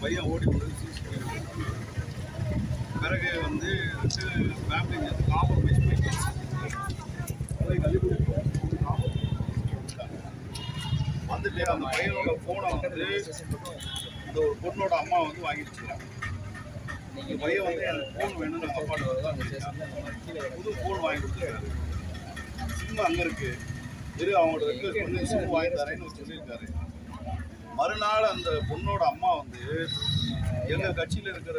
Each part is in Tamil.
பையன் ஓடி போனது பிறகு வந்து ரெண்டு ஃபேமிலி காம்ப்ரமைஸ் போயிட்டு போய் இல்லையா வந்துட்டு அந்த பையனோட ஃபோனை வந்து இந்த ஒரு பொண்ணோட அம்மா வந்து வாங்கிடுச்சுங்க இந்த பையன் வந்து எனக்கு ஃபோன் வேணும்னு அப்பாட்டு அப்பாட்ட தான் புது ஃபோன் வாங்கி கொடுத்துருக்காரு. சிம் அங்கே இருக்குது இரு அவங்களோட ரெக்வஸ்ட் பண்ணி சிம் வாங்கி தரேன்னு சொல்லியிருக்காரு. மறுநாள் அந்த பொண்ணோட அம்மா வந்து எங்க கட்சியில இருக்கிற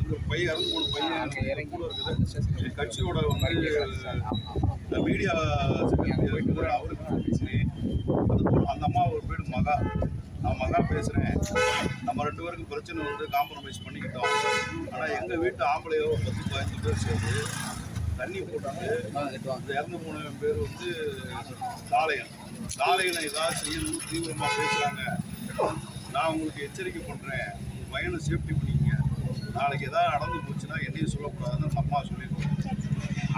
இந்த பையன் இறந்து போன பையன் கூட இருக்குது. கட்சியோட வந்து மீடியா செக்ரட்டரி அவருக்கு அது போல அந்த அம்மா ஒரு வீடு மகா. நான் மகா பேசுறேன். நம்ம ரெண்டு பேருக்கு பிரச்சனை வந்து காம்ப்ரமைஸ் பண்ணிக்கிட்டோம். ஆனா எங்க வீட்டு ஆம்பளையோ பத்து பதினஞ்சு பேர் சேர்ந்து தண்ணி இந்த இறந்து போன பேர் வந்து சாலையன் சாலையனை ஏதாவது செய்யணும்னு தீவிரமா பேசுறாங்க. நான் உங்களுக்கு எச்சரிக்கை பண்றேன். உங்க பையனை சேஃப்டி பண்ணிக்கங்க. நாளைக்கு ஏதாவது நடந்து போச்சுன்னா என்னையும் சொல்லக்கூடாதுன்னு அந்த அம்மா சொல்லியிருக்கோம்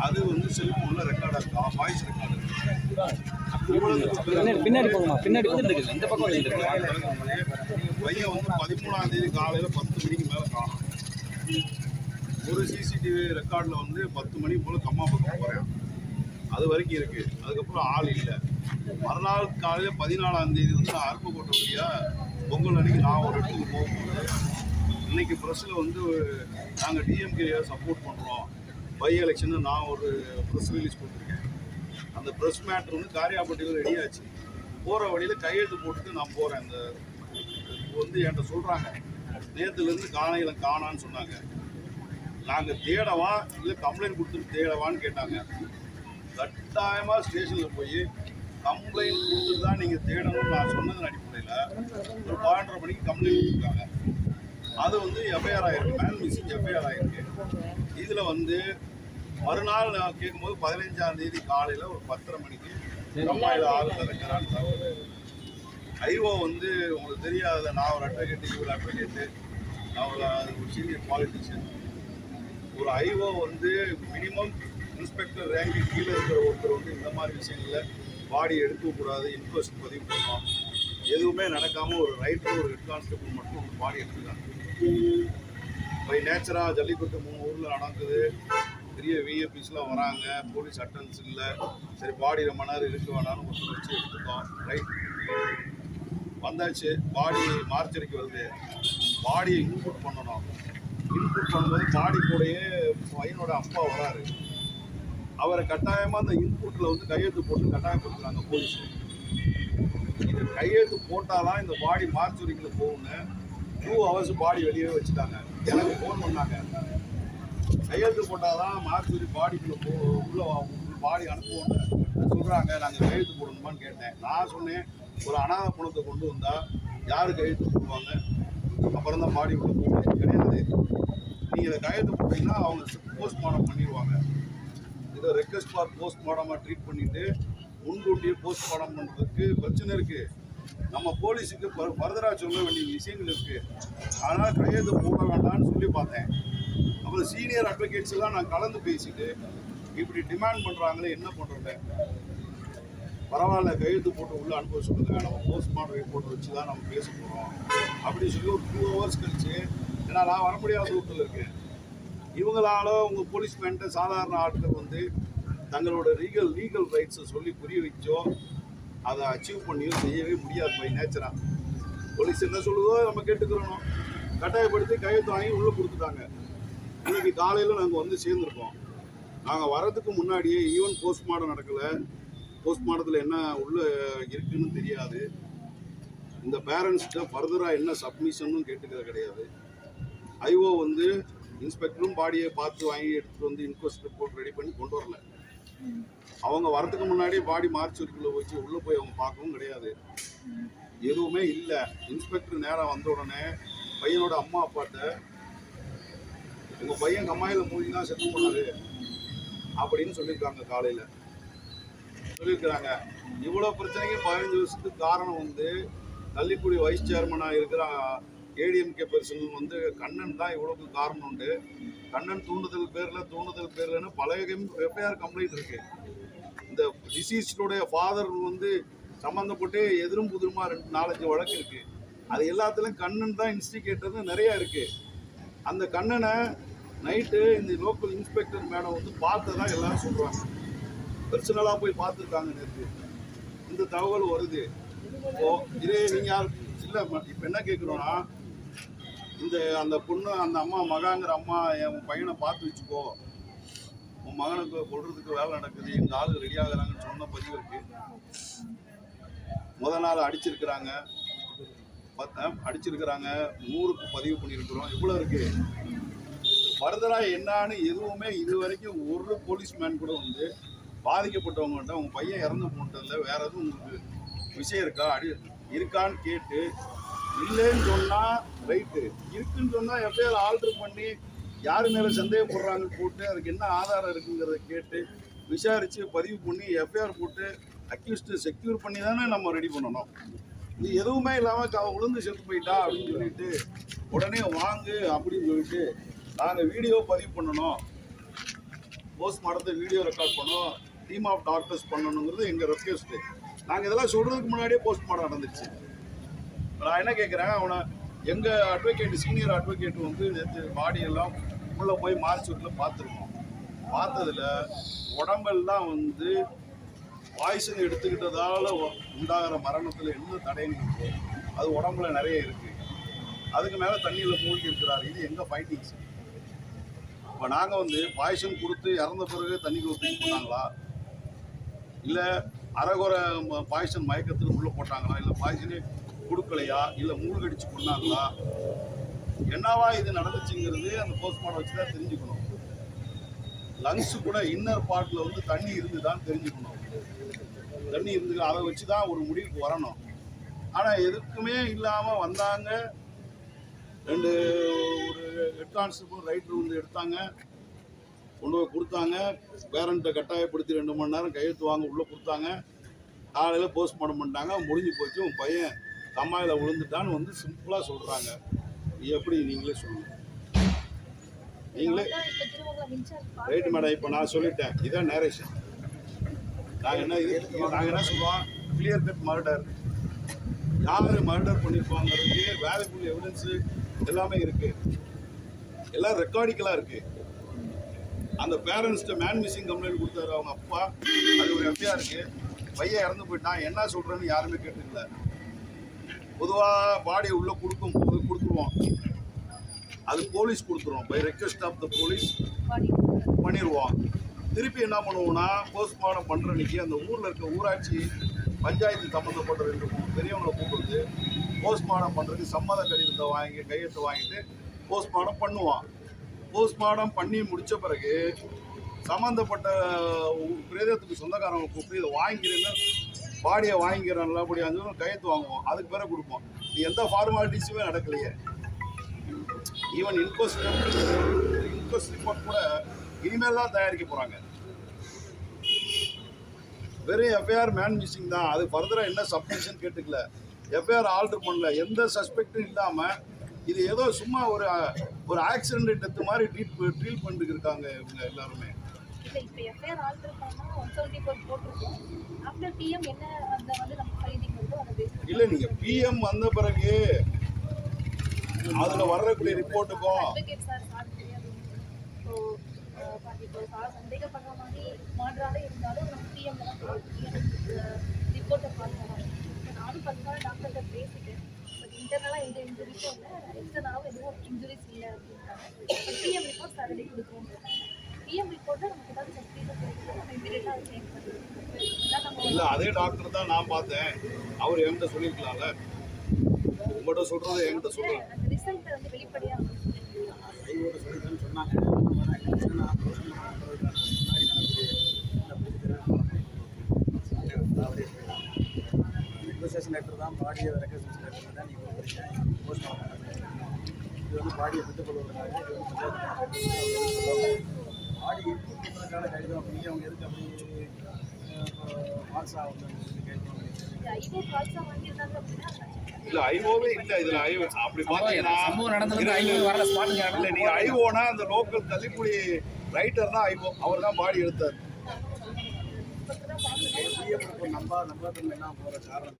அது வந்து செல்ஃபோனில் ரெக்கார்டாக இருக்கும் வாய்ஸ் ரெக்கார்டு பின்னாடி பின்னாடி போங்கம்மா. பின்னாடி இந்த பக்கம் பையன் வந்து பதிமூணாம் தேதி காலையில் பத்து மணிக்கு மேலே காணும். ஒரு சிசிடிவி ரெக்கார்டில் வந்து பத்து மணி போல் கம்மா பக்கம் போகிறேன் அது வரைக்கும் இருக்குது அதுக்கப்புறம் ஆள் இல்லை. மறுநாள் காலையில் பதினாலாம் தேதி வந்து நான் அருப்புக்கோட்டை வழியாக பொங்கல் அன்னைக்கு நான் ஒரு இடத்துக்கு போகும்போது இன்னைக்கு ப்ரெஸ்ஸில் வந்து நாங்கள் டிஎம்கே சப்போர்ட் பண்ணுறோம் பை எலெக்ஷன் நான் ஒரு ப்ரெஸ் ரிலீஸ் கொடுத்துருக்கேன் அந்த ப்ரெஸ் மேட்ரு வந்து காரியாபட்டியில் ரெடி ஆச்சு. போகிற வழியில் கையெழுத்து போட்டுட்டு நான் போகிறேன் அந்த வந்து என்கிட்ட சொல்கிறாங்க நேற்றுலேருந்து காணையில காணான்னு சொன்னாங்க. நாங்கள் தேடவா இல்லை கம்ப்ளைண்ட் கொடுத்துட்டு தேடவான்னு கேட்டாங்க. கட்டாயமாக ஸ்டேஷனில் போய் கம்ப்ளைண்ட் கொடுத்துட்டு தான் நீங்கள் தேடணும்னு நான் சொன்னதன் அடிப்படையில் ஒரு பன்னெண்டரை மணிக்கு கம்ப்ளைண்ட் கொடுத்துருக்காங்க அது வந்து எஃப்ஐஆர் ஆகிருக்கு மேன் மிஸ்ஸிங் எஃப்ஐஆர் ஆகிருக்கு இதில் வந்து மறுநாள் நான் கேட்கும்போது பதினஞ்சாம் தேதி காலையில் ஒரு பத்தரை மணிக்கு கம்மாயில் ஆள் இறக்கிறான்னு தகவல் ஐஓ வந்து உங்களுக்கு தெரியாத நான் ஒரு அட்வொகேட்டு இவர் அட்வொகேட்டு நான் ஒரு ஒரு சீனியர் பாலிட்டிஷியன் ஒரு ஐஓ வந்து மினிமம் இன்ஸ்பெக்டர் ரேங்க்கு கீழே இருக்கிற ஒருத்தர் வந்து இந்த மாதிரி விஷயங்களில் பாடி எடுக்கக்கூடாது இன்கொஸ்ட் பதிவு பண்ணலாம் எதுவுமே நடக்காமல் ஒரு ரைட்டர் ஒரு ஹெட் கான்ஸ்டபிள் மட்டும் ஒரு பாடி எடுத்துருக்காங்க பை நேச்சராக ஜல்லிக்கட்டு மூணு ஊரில் நடக்குது. பெரிய விஏபிஸ்லாம் வராங்க போலீஸ் அட்டன்ஸ் இல்லை. சரி பாடி ரொம்ப நேரம் இருக்க வேணாலும் ஒருத்தர் வச்சு எடுத்துட்டோம். ரைட் வந்தாச்சு. பாடி மார்ச்சரிக்கு வருது. பாடியை இன்புட் பண்ணணும். இன்புட் பண்ணும்போது பாடி கூடயே பையனோட அப்பா வராரு. அவரை கட்டாயமாக அந்த இன்புட்டில் வந்து கையெழுத்து போட்டு கட்டாயப்படுத்துறாங்க போலீஸ் இது கையெழுத்து போட்டாதான் இந்த பாடி மார்ச்சுரிக்குள்ள போகும்னு டூ ஹவர்ஸ் பாடி வெளியே வச்சுட்டாங்க. எனக்கு ஃபோன் பண்ணாங்க. கையெழுத்து போட்டாதான் மார்ச்சுரி பாடிக்குள்ளே போ உள்ள பாடி அனுப்புவோம்னு சொல்கிறாங்க நாங்கள் கையெழுத்து போடணுமான்னு கேட்டேன். நான் சொன்னேன் ஒரு அனாதை குணத்தை கொண்டு வந்தால் யார் கையெழுத்து போடுவாங்க? அப்புறம் தான் மாடி உள்ள போகணும் கிடையாது. நீங்கள் இதை கையெழுத்து போட்டீங்கன்னா அவங்க போஸ்ட்மார்ட்டம் பண்ணிடுவாங்க. இதை ரெக்வஸ்ட் ஃபார் போஸ்ட்மார்ட்டமாக ட்ரீட் பண்ணிட்டு முன்கூட்டியே போஸ்ட்மார்ட்டம் பண்ணுறதுக்கு பிரச்சனை இருக்குது நம்ம போலீஸுக்கு ஃபர்தராக சொல்ல வேண்டிய விஷயங்கள் இருக்குது அதனால் கையெழுத்து போட வேண்டாம்னு சொல்லி பார்த்தேன். அப்புறம் சீனியர் அட்வொகேட்ஸ் எல்லாம் நான் கலந்து பேசிட்டு இப்படி டிமாண்ட் பண்ணுறாங்களே என்ன பண்ணுறது பரவாயில்ல கையெழுத்து போட்டு உள்ளே அனுப்ப சொல்லுங்க. நம்ம போஸ்ட்மார்ட்டம் ரிப்போர்ட் வச்சு தான் நம்ம பேச போகிறோம் அப்படின்னு சொல்லி ஒரு டூ ஹவர்ஸ் கழிச்சு ஏன்னா நான் வர முடியாத ரூட்டில் இருக்கேன். இவங்களால உங்கள் போலீஸ்மேன்ட்ட சாதாரண ஆட்கள் வந்து தங்களோட லீகல் லீகல் ரைட்ஸை சொல்லி புரிய வச்சோ அதை அச்சீவ் பண்ணியோ செய்யவே முடியாது பை நேச்சராக போலீஸ் என்ன சொல்லுதோ நம்ம கேட்டுக்கிறோம் கட்டாயப்படுத்தி கையெழுத்து வாங்கி உள்ளே கொடுத்துட்டாங்க. இன்னைக்கு காலையில் நாங்கள் வந்து சேர்ந்துருக்கோம். நாங்கள் வரதுக்கு முன்னாடியே ஈவன் போஸ்ட்மார்ட்டம் நடக்கலை. போஸ்ட்மார்ட்டத்தில் என்ன உள்ள இருக்குன்னு தெரியாது. இந்த பேரண்ட்ஸ்கிட்ட ஃபர்தராக என்ன சப்மிஷனும் கேட்டுக்கிறது கிடையாது. ஐஓ வந்து இன்ஸ்பெக்டரும் பாடியை பார்த்து வாங்கி எடுத்துகிட்டு வந்து இன்கொஸ்ட் ரிப்போர்ட் ரெடி பண்ணி கொண்டு வரல. அவங்க வரதுக்கு முன்னாடி பாடி மார்ச்சுரிக்குள்ளே வச்சு உள்ளே போய் அவங்க பார்க்கவும் கிடையாது. எதுவுமே இல்லை. இன்ஸ்பெக்டர் நேராக வந்த உடனே பையனோட அம்மா அப்பாட்ட உங்கள் பையன் கம்மாயில் மூழ்கி தான் செத்து போனாரு அப்படின்னு சொல்லியிருக்காங்க காலையில். சொல்லியிருக்கிறாங்க. இவ்வளோ பிரச்சனைக்கு பதினஞ்சு வருஷத்துக்கு காரணம் வந்து கள்ளிக்குடி வைஸ் சேர்மனாக இருக்கிற ஏடிஎம்கே பர்சன் வந்து கண்ணன் தான் இவ்வளோக்கு காரணம் உண்டு. கண்ணன் தூண்டுதல் பேரில் தூண்டுதல் பேர்லன்னு பல எஃப்ஐஆர் கம்ப்ளைண்ட் இருக்கு. இந்த டிசீஸ்டுடைய ஃபாதர் வந்து சம்மந்தப்பட்டு எதிரும் புதிருமா ரெண்டு நாலஞ்சு வழக்கு இருக்கு. அது எல்லாத்துலேயும் கண்ணன் தான் இன்ஸ்டிகேட்டர்னு நிறையா இருக்கு. அந்த கண்ணனை நைட்டு இந்த லோக்கல் இன்ஸ்பெக்டர் மேடம் வந்து பார்த்ததான் எல்லாரும் சொல்கிறாங்க பர்சனலாக போய் பார்த்துருக்காங்க நேற்று இந்த தகவல் வருது. ஓ இதே நீங்கள் இல்லை இப்போ என்ன கேட்குறோன்னா இந்த அந்த பொண்ணு அந்த அம்மா மகாங்கிற அம்மா என் பையனை பார்த்து வச்சுக்கோ. உன் மகனுக்கு கொள்றதுக்கு வேலை நடக்குது எங்கள் ஆள் ரெடி ஆகுறாங்கன்னு சொன்ன பதிவு இருக்கு. முத நாள் அடிச்சிருக்கிறாங்க. பத்த அடிச்சிருக்கிறாங்க. நூறுக்கு பதிவு பண்ணியிருக்கிறோம். இவ்வளோ இருக்கு. ஃபர்தராக என்னான்னு எதுவுமே இது வரைக்கும் ஒரு போலீஸ்மேன் கூட வந்து பாதிக்கப்பட்டவங்கள்ட்ட உங்கள் பையன் இறந்து போனதில் வேற எதுவும் உங்களுக்கு விஷயம் இருக்கா? அடி இருக்கான்னு கேட்டு இல்லைன்னு சொன்னால் ரைட்டு இருக்குன்னு சொன்னால் எஃப்ஐஆர் ஆல்டர் பண்ணி யார் மேலே சந்தேகப்படுறாங்கன்னு போட்டு அதுக்கு என்ன ஆதாரம் இருக்குங்கிறத கேட்டு விசாரித்து பதிவு பண்ணி எஃப்ஐஆர் போட்டு அக்யூஸ்டு செக்யூர் பண்ணி தானே நம்ம ரெடி பண்ணணும். இது எதுவுமே இல்லாமல் அவன் விழுந்து செத்து போயிட்டா அப்படின்னு சொல்லிட்டு உடனே வாங்கு அப்படின்னு சொல்லிட்டு நாங்கள் வீடியோ பதிவு பண்ணணும். போஸ்ட்மார்ட்டத்தை வீடியோ ரெக்கார்ட் பண்ணோம். டீம் ஆஃப் டாக்டர்ஸ் பண்ணணுங்கிறது எங்கள் ரெக்வெஸ்ட்டு நாங்கள் இதெல்லாம் சொல்கிறதுக்கு முன்னாடியே போஸ்ட்மார்ட்டம் நடந்துச்சு. நான் என்ன கேட்குறேன் அவனை எங்கள் அட்வொகேட் சீனியர் அட்வொகேட் வந்து நேற்று பாடியெல்லாம் உள்ளே போய் மார்ச்சூட்டில் பார்த்துருக்கோம். பார்த்ததுல உடம்பெல்லாம் வந்து பாய்சன் எடுத்துக்கிட்டதால் உண்டாகிற மரணத்தில் என்ன தடைன்னு இருக்கோ அது உடம்புல நிறைய இருக்குது அதுக்கு மேலே தண்ணியில் மூழ்கி இருக்கிறார். இது எங்கள் ஃபைட்டிங்ஸ் இப்போ நாங்கள் வந்து பாய்சன் கொடுத்து இறந்த பிறகு தண்ணி தூக்கி போட்டாங்களா இல்லை அரைகுறை பாய்சன் மயக்கத்தில் உள்ளே போட்டாங்களா? இல்லை பாய்சனே கொடுக்கலையா? இல்லை மூழ்கடிச்சு கொண்டாங்களா என்னவா இது நடந்துச்சுங்கிறது அந்த போஸ்ட்மார்ட்டம் வச்சு தான் தெரிஞ்சுக்கணும். லங்ஸ் கூட இன்னர் பார்ட்டில் வந்து தண்ணி இருந்து தான் தெரிஞ்சுக்கணும். தண்ணி இருந்து அதை வச்சு தான் ஒரு முடிவுக்கு வரணும். ஆனால் எதுக்குமே இல்லாமல் வந்தாங்க. ரெண்டு ஒரு ஹெட் கான்ஸ்டபிள் ரைட்ரு வந்து எடுத்தாங்க. கொண்டு போய் கொடுத்தாங்க. பேரண்ட்டை கட்டாயப்படுத்தி ரெண்டு மணி நேரம் கையெழுத்து வாங்க உள்ளே கொடுத்தாங்க. காலையில் போஸ்ட்மார்ட்டம் பண்ணிட்டாங்க. முடிஞ்சு போச்சு. உன் பையன் கம்மாயில் விழுந்துட்டான்னு வந்து சிம்பிளாக சொல்கிறாங்க எப்படி நீங்களே சொல்லுங்கள் நீங்களே ரைட் மேடம் இப்போ நான் சொல்லிட்டேன். இதான் நேரேஷன் நாங்கள் என்ன இது? நாங்கள் என்ன சொல்லுவோம் கிளியர் கட் மர்டர் யார் மர்டர் பண்ணியிருப்பாங்கிறதுக்கு வேல்யூபிள் எவிடன்ஸு எல்லாமே இருக்கு. எல்லாம் ரெக்கார்டிக்கலாக இருக்கு. அந்த பேரண்ட்ஸ்கிட்ட மேன் மிஸ்ஸிங் கம்ப்ளைண்ட் கொடுத்தாரு அவங்க அப்பா. அது ஒரு எஃப்ஐஆர் இருக்கு. பையன் இறந்து போயிட்டான். என்ன சொல்கிறேன்னு யாருமே கேட்டுக்கல பொதுவாக பாடியை உள்ளே கொடுக்கும் போது கொடுத்துருவோம். அது போலீஸ் கொடுத்துருவோம் by request of the police பண்ணிடுவோம் திருப்பி என்ன பண்ணுவோம்னா போஸ்ட்மார்டம் பண்ணுற அன்றைக்கி அந்த ஊரில் இருக்க ஊராட்சி பஞ்சாயத்து சம்மந்தப்பட்ட ரெண்டு மூணு பெரியவங்களை கூப்பிட்டு போஸ்ட்மார்டம் பண்ணுறதுக்கு சம்மத கடிதத்தை வாங்கி கையெழுத்து வாங்கிட்டு போஸ்ட்மார்டம் பண்ணுவான். போஸ்ட்மார்டம் பண்ணி முடித்த பிறகு சம்மந்தப்பட்ட பிரேதத்துக்கு சொந்தக்காரங்க கூப்பிட்டு இதை வாங்கிக்கிறேன்னு பாடியை வாங்கிக்கிறேன் நல்லபடியாக இருந்தாலும் கையெழுத்து வாங்குவோம். அதுக்கு பிறகு கொடுப்போம். இது எந்த ஃபார்மாலிட்டிஸுமே நடக்கலையே. ஈவன் இன்கொஸ்ட் இன்கொஸ்ட் ரிப்போர்ட் கூட இனிமேல் தான் தயாரிக்க போகிறாங்க வெறும் எஃப்ஐஆர் மேன் மிஸ்ஸிங் தான். அது ஃபர்தராக என்ன சப்மிஷன் கேட்டுக்கல. எஃப்ஐஆர் ஆல்டர் பண்ணல. எந்த சஸ்பெக்டும் இல்லாமல் இது ஏதோ சும்மா ஒரு ஒரு ஆக்சிடென்ட் டெத்து மாதிரி ட்ரீட் ட்ரீட் பண்ணிட்டு இருக்காங்க இவங்க எல்லாருமே. இல்ல நீங்கள் பிஎம் வந்த பிறகு அதில் வர்றக்கூடிய ரிப்போர்ட்டுக்கும் இருந்தாலும் நானும் பத்து டாக்டர்கிட்ட பேசிட்டேன். பட் இன்டர்னலாக எந்த இன்ஜுரிஸும் இல்லை. எதுவும் இன்ஜுரிஸ் இல்லை அப்படின்றாங்க பட் டிஎம் ரிப்போர்ட் சாரடி கொடுக்குறோம் டிஎம் ரிப்போர்ட்டை நமக்கு ஏதாவது சர்டிஃபிகேட் கிடைக்கும் நம்ம இமீடியட்டாக அதை சேஞ்ச் பண்ணிடுவோம் இல்லை அதே டாக்டர் தான் நான் பார்த்தேன் அவர் என்கிட்ட சொல்லியிருக்கலாம்ல உங்கள்கிட்ட சொல்கிறது என்கிட்ட சொல்லுங்க அந்த ரிசல்ட் வந்து வெளிப்படையாக சொன்னாங்க ரெக்வஸ்டேஷன் லெட்டர் தான் பாடியை ரெக்வஸ்டேஷன் லெட்டர் தான் நீங்கள் கொடுக்குறீங்க பாடியை விட்டுக் கொள்வதற்காக பாடி கொடுக்கறதுக்கான கடிதம் நீங்கள் அவங்க எதுக்கு அப்படி ஐஓ அப்படின்னா இல்ல ஐஓவே இல்ல இதுல ஐஓ அப்படி பாத்தீங்கன்னா சம்பவம் நடந்ததுக்கு ஐநூறு வரல ஸ்பாட்டுக்கு இல்ல நீங்க ஐஓனா அந்த லோக்கல் தள்ளிக்குடி ரைட்டர் தான் ஐஓ அவர் தான் பாடி எடுத்தார். நம்பா போகிற காரணம்.